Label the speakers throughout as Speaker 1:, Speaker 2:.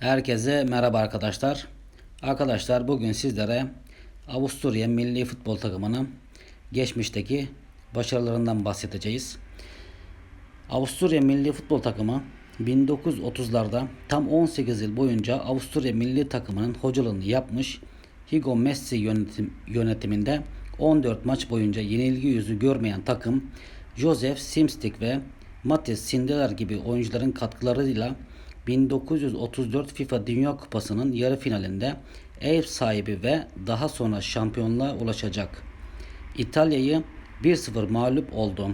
Speaker 1: Herkese merhaba arkadaşlar. Arkadaşlar bugün sizlere Avusturya milli futbol takımının geçmişteki başarılarından bahsedeceğiz. Avusturya milli futbol takımı 1930'larda tam 18 yıl boyunca Avusturya milli takımının hocalığını yapmış. Hugo Messi yönetim, yönetiminde 14 maç boyunca yenilgi yüzü görmeyen takım Joseph Simstik ve Matis Sindelar gibi oyuncuların katkılarıyla 1934 FIFA Dünya Kupası'nın yarı finalinde ev sahibi ve daha sonra şampiyonluğa ulaşacak. İtalya'yı 1-0 mağlup oldu.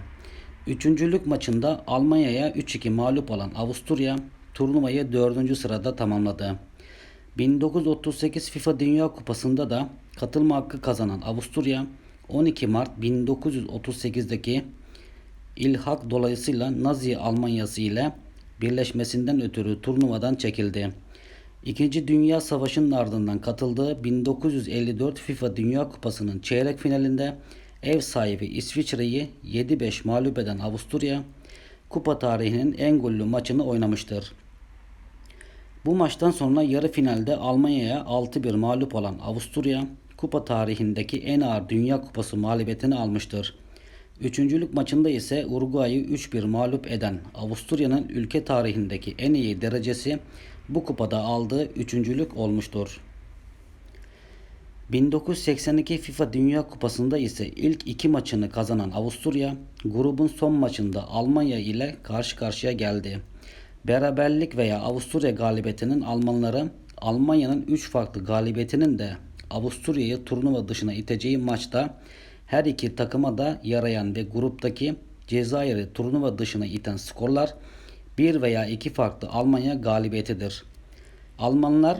Speaker 1: Üçüncülük maçında Almanya'ya 3-2 mağlup olan Avusturya turnuvayı 4. sırada tamamladı. 1938 FIFA Dünya Kupası'nda da katılma hakkı kazanan Avusturya 12 Mart 1938'deki ilhak dolayısıyla Nazi Almanyası ile birleşmesinden ötürü turnuvadan çekildi. İkinci Dünya Savaşı'nın ardından katıldığı 1954 FIFA Dünya Kupası'nın çeyrek finalinde ev sahibi İsviçre'yi 7-5 mağlup eden Avusturya, kupa tarihinin en gollü maçını oynamıştır. Bu maçtan sonra yarı finalde Almanya'ya 6-1 mağlup olan Avusturya, kupa tarihindeki en ağır Dünya Kupası mağlubiyetini almıştır. Üçüncülük maçında ise Uruguay'ı 3-1 mağlup eden Avusturya'nın ülke tarihindeki en iyi derecesi bu kupada aldığı üçüncülük olmuştur. 1982 FIFA Dünya Kupası'nda ise ilk iki maçını kazanan Avusturya, grubun son maçında Almanya ile karşı karşıya geldi. Beraberlik veya Avusturya galibiyetinin Almanları, Almanya'nın 3 farklı galibiyetinin de Avusturya'yı turnuva dışına iteceği maçta her iki takıma da yarayan ve gruptaki Cezayir'i turnuva dışına iten skorlar bir veya iki farklı Almanya galibiyetidir. Almanlar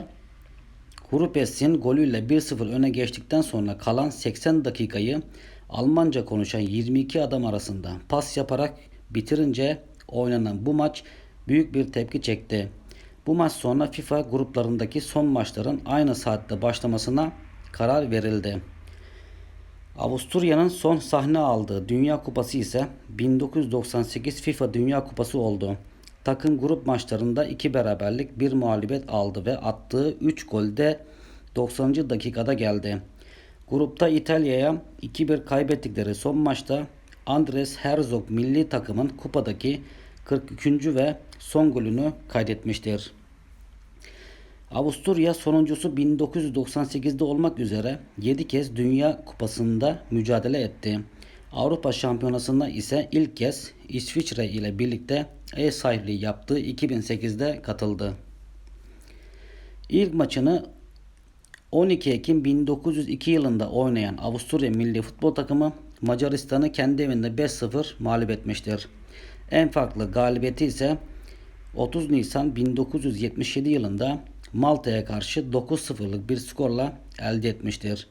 Speaker 1: Hurupes'in golüyle 1-0 öne geçtikten sonra kalan 80 dakikayı Almanca konuşan 22 adam arasında pas yaparak bitirince oynanan bu maç büyük bir tepki çekti. Bu maç sonra FIFA gruplarındaki son maçların aynı saatte başlamasına karar verildi. Avusturya'nın son sahne aldığı Dünya Kupası ise 1998 FIFA Dünya Kupası oldu. Takım grup maçlarında 2 beraberlik 1 mağlubiyet aldı ve attığı 3 golde 90. dakikada geldi. Grupta İtalya'ya 2-1 kaybettikleri son maçta Andres Herzog milli takımın kupadaki 43. ve son golünü kaydetmiştir. Avusturya sonuncusu 1998'de olmak üzere 7 kez Dünya Kupası'nda mücadele etti. Avrupa Şampiyonası'nda ise ilk kez İsviçre ile birlikte ev sahipliği yaptığı 2008'de katıldı. İlk maçını 12 Ekim 1902 yılında oynayan Avusturya milli futbol takımı Macaristan'ı kendi evinde 5-0 mağlup etmiştir. En farklı galibiyeti ise 30 Nisan 1977 yılında Malta'ya karşı 9-0'lık bir skorla elde etmiştir.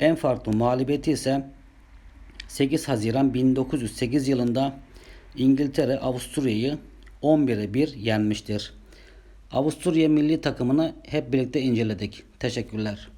Speaker 1: En farklı mağlubiyeti ise 8 Haziran 1908 yılında İngiltere Avusturya'yı 11'e 1 yenmiştir. Avusturya milli takımını hep birlikte inceledik. Teşekkürler.